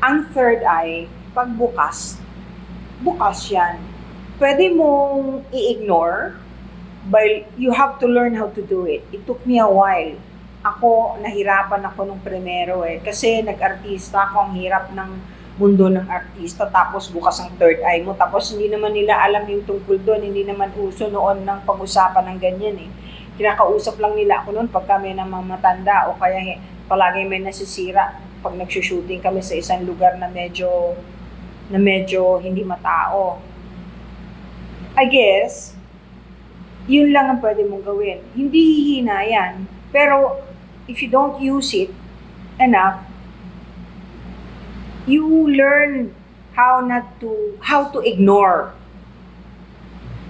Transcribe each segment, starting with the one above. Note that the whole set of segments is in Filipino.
ang third eye, pag bukas, yan. Pwede mong i-ignore, but you have to learn how to do it. It took me a while. Ako, nahirapan ako nung primero eh. Kasi nag-artista ako, ang hirap ng mundo ng artista, tapos bukas ang third eye mo, tapos hindi naman nila alam yung tungkol doon, hindi naman uso noon ng pag-usapan ng ganyan eh. Kinakausap lang nila ako noon pag kami na mamatanda o kaya palagi may nasisira pag nagsushooting kami sa isang lugar na medyo na medyo hindi matao. I guess, yun lang ang pwede mong gawin. Hindi hihina yan. Pero, if you don't use it enough, you learn how not to, how to ignore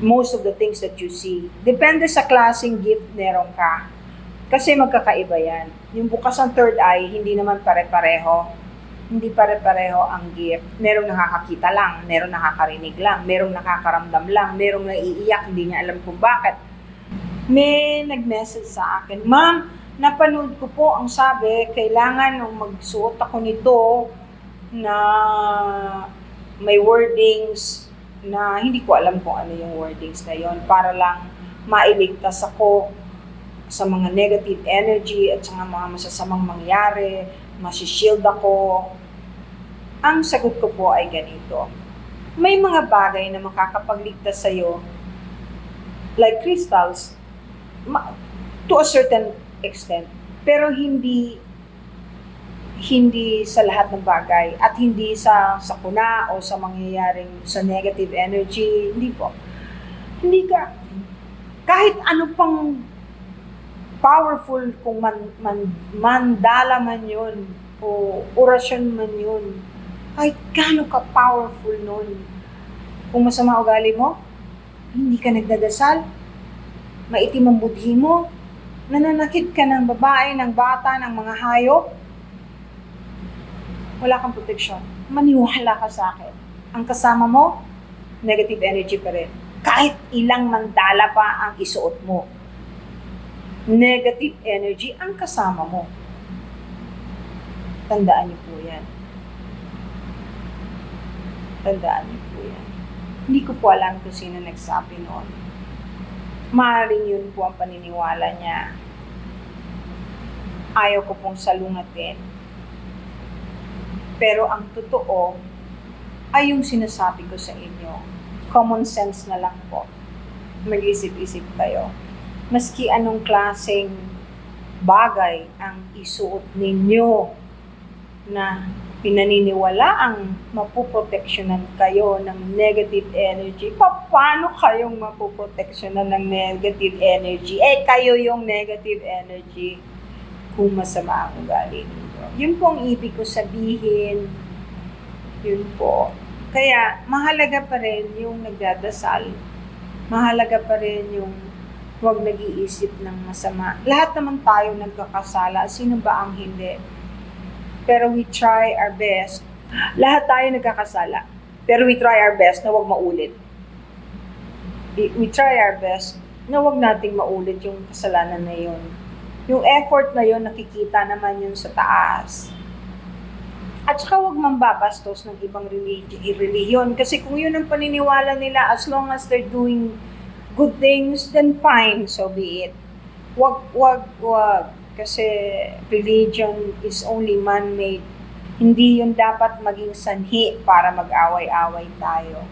most of the things that you see. Depende sa klaseng gift meron ka. Kasi magkakaiba yan. Yung bukas ng third eye, hindi naman pare-pareho. Hindi pare-pareho ang gift. Merong nakakakita lang, merong nakakarinig lang, merong nakakaramdam lang, merong naiiyak, hindi niya alam kung bakit. May nag-message sa akin, Ma'am, napanood ko po ang sabi, kailangan nung magsuot ako nito na may wordings na hindi ko alam kung ano yung wordings na yon para lang mailigtas ako sa mga negative energy at sa mga masasamang mangyari, masishield ako. Ang sagot ko po ay ganito. May mga bagay na makakapagligtas sa'yo, like crystals, to a certain extent, pero hindi hindi sa lahat ng bagay at hindi sa sakuna o sa mangyayaring sa negative energy, hindi po. Hindi ka, kahit ano pang powerful kung man, man, mandala man yun o orasyon man yun, kahit gaano ka powerful nun, kung masama ugali mo, hindi ka nagdadasal, maitim ang budhi mo, nananakit ka ng babae, ng bata, ng mga hayop, wala kang proteksyon. Maniwala ka sa akin. Ang kasama mo, negative energy pa rin. Kahit ilang mandala pa ang isuot mo, negative energy ang kasama mo. Tandaan niyo po yan. Tandaan niyo po yan. Hindi ko po alam kung sino nagsabi noon. Maaaring yun po ang paniniwala niya. Ayaw ko pong salungatin. Pero ang totoo ay yung sinasabi ko sa inyo. Common sense na lang po. Mag-isip-isip kayo. Maski anong klaseng bagay ang isuot ninyo na pinaniniwala ang mapuproteksyonan kayo ng negative energy. Pa- Paano kayong mapuproteksyonan ng negative energy? Eh, kayo yung negative energy kung masama ang ugali. Yun po ang ibig ko sabihin. Yun po. Kaya, mahalaga pa rin yung nagdadasal. Mahalaga pa rin yung huwag nag-iisip ng masama. Lahat naman tayo nagkakasala. Sino ba ang hindi? Pero we try our best. Lahat tayo nagkakasala. Pero we try our best na huwag maulit. We- try our best na huwag nating maulit yung kasalanan na yun. Yung effort na yun, nakikita naman yun sa taas. At saka huwag mambabastos ng ibang religi- relihiyon. Kasi kung yun ang paniniwala nila, as long as they're doing good things, then fine, so be it. Wag, wag, wag. Kasi religion is only man-made. Hindi yun dapat maging sanhi para mag-away-away tayo.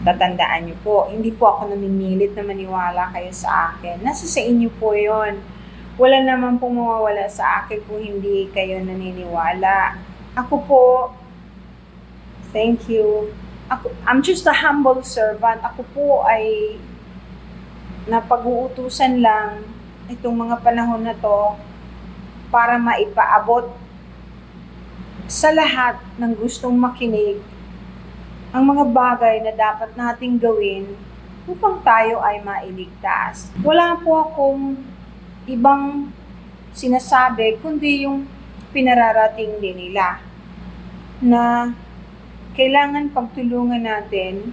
Tatandaan niyo po, hindi po ako namimilit na maniwala kayo sa akin. Nasa sa inyo po yon. Wala naman pong mawawala sa akin kung hindi kayo naniniwala. Ako po, thank you. Ako, I'm just a humble servant. Ako po ay napag-uutusan lang itong mga panahon na to para maipaabot sa lahat ng gustong makinig ang mga bagay na dapat nating gawin upang tayo ay mailigtas. Wala po akong ibang sinasabi kundi yung pinararating din nila na kailangan pagtulungan natin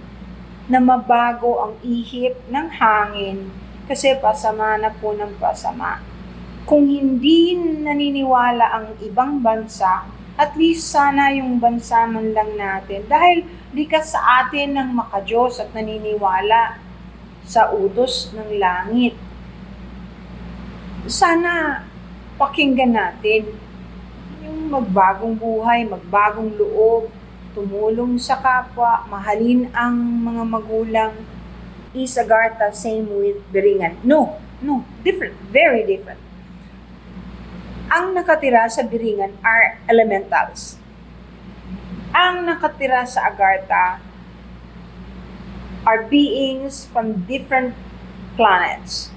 na mabago ang ihip ng hangin kasi pasama na po ng pasama. Kung hindi naniniwala ang ibang bansa At least sana yung bansa man lang natin. Dahil likas sa atin ng makajos at naniniwala sa utos ng langit. Sana pakinggan natin yung magbagong buhay, magbagong loob, tumulong sa kapwa, mahalin ang mga magulang. Isagarta, same with Biringan. No, no, different, very different. Ang nakatira sa Biringan are elementals. Ang nakatira sa Agartha are beings from different planets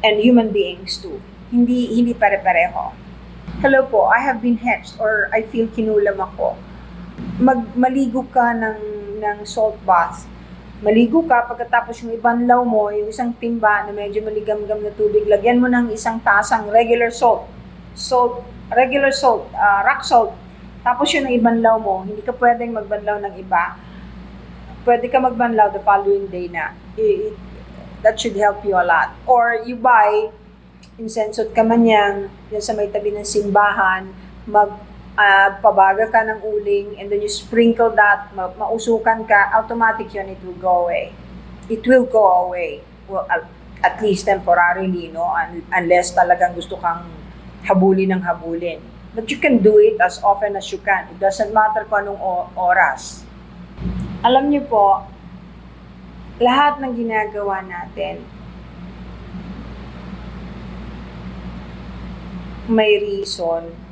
and human beings too. Hindi hindi pare-pareho. Hello po, I have been hexed or I feel kinulam ako. Mag, maligo ka ng, ng salt bath. Maligo ka, pagkatapos yung ibanlaw mo, yung isang timba na medyo maligam-gam na tubig, lagyan mo ng isang tasang regular salt. Salt, regular salt, ah, rock salt. Tapos yun ang ibanlaw mo, hindi ka pwedeng magbanlaw ng iba. Pwede ka magbanlaw the following day na. I- i- that should help you a lot. Or you buy insensot ka man yan, yan sa may tabi ng simbahan, mag ah, pabaga ka ng uling, and then you sprinkle that, ma- mausukan ka, automatic yun, it will go away. It will go away. Well, at, least temporarily, no? Un- unless talagang gusto kang habulin ng habulin. But you can do it as often as you can. It doesn't matter kung anong oras. Alam niyo po, lahat ng ginagawa natin, may reason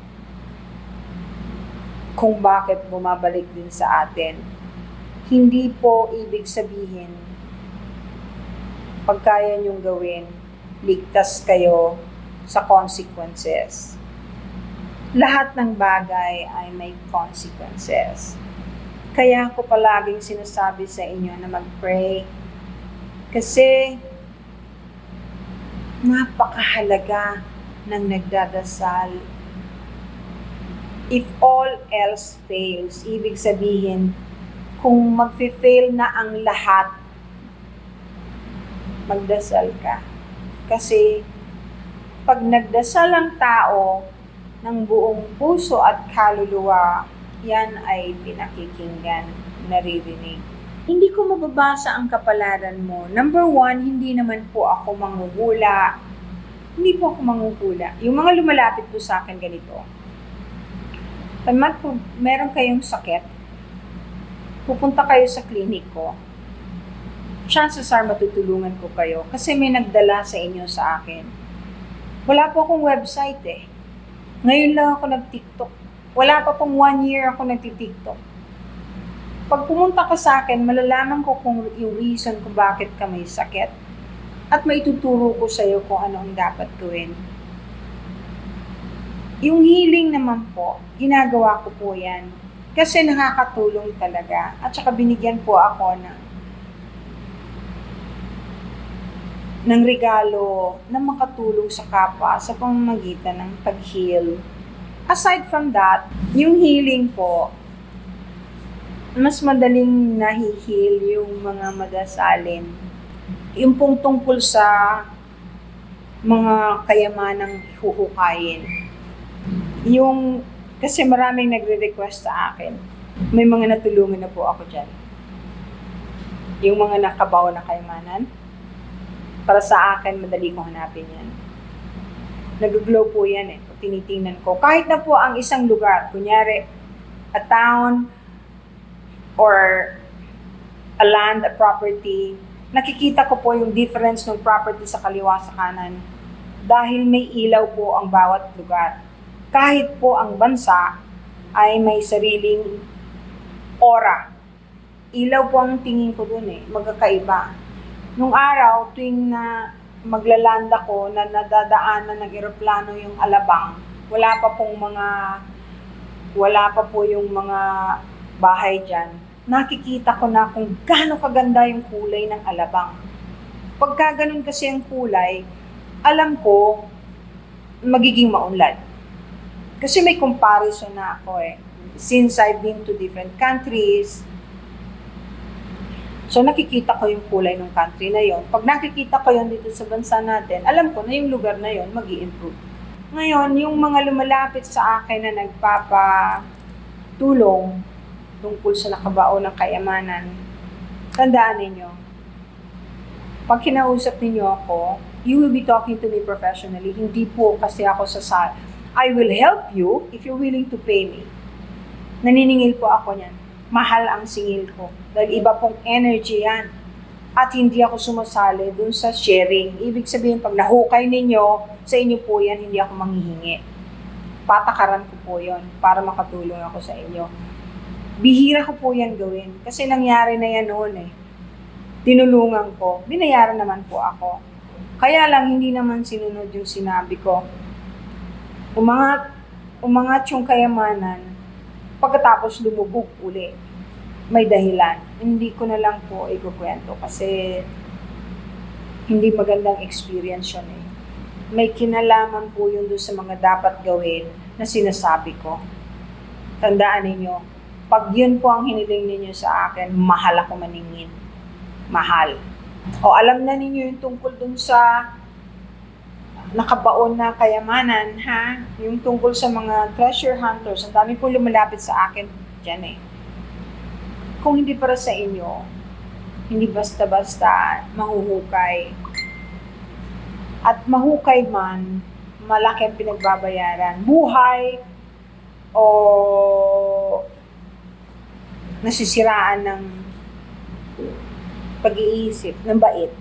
kung bakit bumabalik din sa atin. Hindi po ibig sabihin, pag kaya niyong gawin, ligtas kayo sa consequences. Lahat ng bagay ay may consequences. Kaya ko palaging sinasabi sa inyo na mag-pray. Kasi napakahalaga ng nagdadasal. If all else fails, ibig sabihin, kung magfe-fail na ang lahat, magdasal ka. Kasi pag nagdasal ang tao ng buong puso at kaluluwa, yan ay pinakikinggan, naririnig. Hindi ko mababasa ang kapalaran mo. Number one, hindi naman po ako mangugula. Hindi po ako mangugula. Yung mga lumalapit po sa akin ganito. Pag po, meron kayong sakit, pupunta kayo sa klinik ko, chances are matutulungan ko kayo kasi may nagdala sa inyo sa akin. Wala po akong website eh. Ngayon lang ako nag-TikTok. Wala pa pong one year ako nag-TikTok. Pag pumunta ka sa akin, malalaman ko kung yung reason kung bakit ka may sakit at maituturo ko sa iyo kung ano ang dapat gawin. Yung healing naman po, ginagawa ko po yan. Kasi nakakatulong talaga. At saka binigyan po ako ng ng regalo na makatulong sa kapwa sa pamamagitan ng pag-heal. Aside from that, yung healing po, mas madaling nahi-heal yung mga madasalin. Yung pong tungkol sa mga kayamanang huhukayin. Yung, kasi maraming nagre-request sa akin. May mga natulungan na po ako dyan. Yung mga nakabaw na kayamanan, para sa akin, madali kong hanapin yan. Nag-glow po yan eh. Tinitingnan ko. Kahit na po ang isang lugar, kunyari, a town, or a land, a property, nakikita ko po yung difference ng property sa kaliwa sa kanan dahil may ilaw po ang bawat lugar. Kahit po ang bansa ay may sariling aura. Ilaw po ang tingin ko dun eh, magkakaiba. Nung araw, tuwing na maglaland ako na nadadaanan ng eroplano yung alabang, wala pa pong mga wala pa po yung mga bahay dyan, nakikita ko na kung gaano kaganda yung kulay ng alabang. Pagka ganun kasi ang kulay, alam ko, magiging maunlad. Kasi may comparison na ako eh. Since I've been to different countries, So nakikita ko yung kulay ng country na yon. Pag nakikita ko yon dito sa bansa natin, alam ko na yung lugar na yon mag improve Ngayon, yung mga lumalapit sa akin na nagpapa tulong tungkol sa nakabaon ng kayamanan, tandaan ninyo, pag kinausap ninyo ako, you will be talking to me professionally. Hindi po kasi ako sa I will help you if you're willing to pay me. Naniningil po ako niyan. Mahal ang singil ko. Dahil iba pong energy yan. At hindi ako sumasali dun sa sharing. Ibig sabihin, pag nahukay ninyo, sa inyo po yan, hindi ako manghihingi. Patakaran ko po yon para makatulong ako sa inyo. Bihira ko po yan gawin. Kasi nangyari na yan noon eh. Tinulungan ko. Binayaran naman po ako. Kaya lang, hindi naman sinunod yung sinabi ko. Umangat, umangat yung kayamanan, pagkatapos lumubog uli. May dahilan. Hindi ko na lang po ikukwento kasi hindi magandang experience yun eh. May kinalaman po yun doon sa mga dapat gawin na sinasabi ko. Tandaan ninyo, pag yun po ang hiniling ninyo sa akin, mahal ako maningin. Mahal. O alam na ninyo yung tungkol dun sa nakabaon na kayamanan, ha? Yung tungkol sa mga treasure hunters. Ang dami pong lumalapit sa akin dyan eh. Kung hindi para sa inyo, hindi basta-basta mahuhukay. At mahukay man, malaki ang pinagbabayaran. Buhay o nasisiraan ng pag-iisip, ng bait.